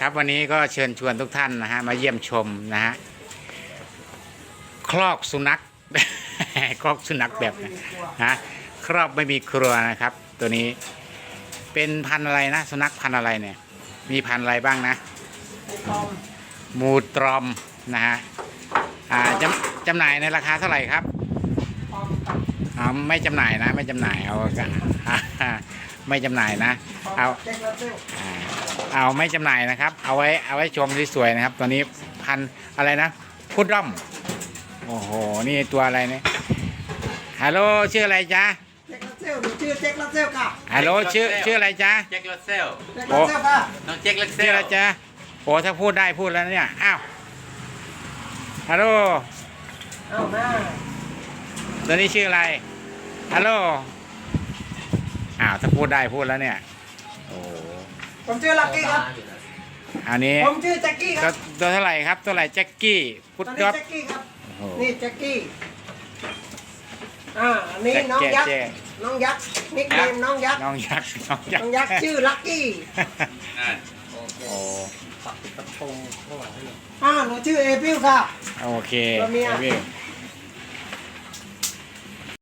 ครับวันนี้ก็เชิญชวนทุกท่านนะฮะมาเยี่ยมชมนะฮะคลอกสุนัข คลอกสุนัขแบบนะฮะครอบไม่มีครัวนะครับ ตัวนี้เป็นพันธุ์อะไรนะ สุนัขพันธุ์อะไรเนี่ย มีพันธุ์อะไรบ้างนะปอมมูตรอมนะฮะอ่าจำจำหน่ายในราคาเท่าไหร่ครับปอมกับอ่าไม่จำหน่ายนะ ไม่จำหน่ายเอา ไม่จำหน่ายนะปอมเอาเด็กละเซลอ่าเอาไม่จำหน่ายนะครับ เอาไว้เอาไว้ชมสวยๆนะครับ ตัวนี้พันธุ์อะไรนะพุดด้อม โอ้โห นี่ตัวอะไรเนี่ย ฮัลโหลชื่ออะไรจ๊ะเด็กละเซลหนูชื่อเด็กละเซลค่ะฮัลโหลชื่อชื่ออะไรจ๊ะ แจ็คเลเซลเด็กละเซลค่ะน้องแจ็คเลเซชื่อลอะไรจ๊ะโอ้ถ้าพูดได้พูดแล้วเนี่ย อ้าว ฮัลโหล เอามาตัวนี้ชื่ออะไร ฮัลโหล อ้าวถ้าพูดได้พูดแล้วเนี่ย โอ้โหผมชื่อลักกี้ครับ อันนี้ผมชื่อแจ็คกี้คตัวรับตัวเท่าไหร่ครับตัวไหร่แจ็คกี้พุตดอนนี้ด็อกแจ็คกี้ครับ โอ้โห นี่แจ็คกี้อ่าอันนี้แจ็คน้องยักษ์แจ็ค น้องยักษ์นิกเนมน้องยักษ์น้องยักษ์น้องยักน้องษ์ยักษ์ชื่อลักกี้นั่นโอ้อ่าหนูชื่อเอพิวค่ะ โอเคตัวเมีย พี่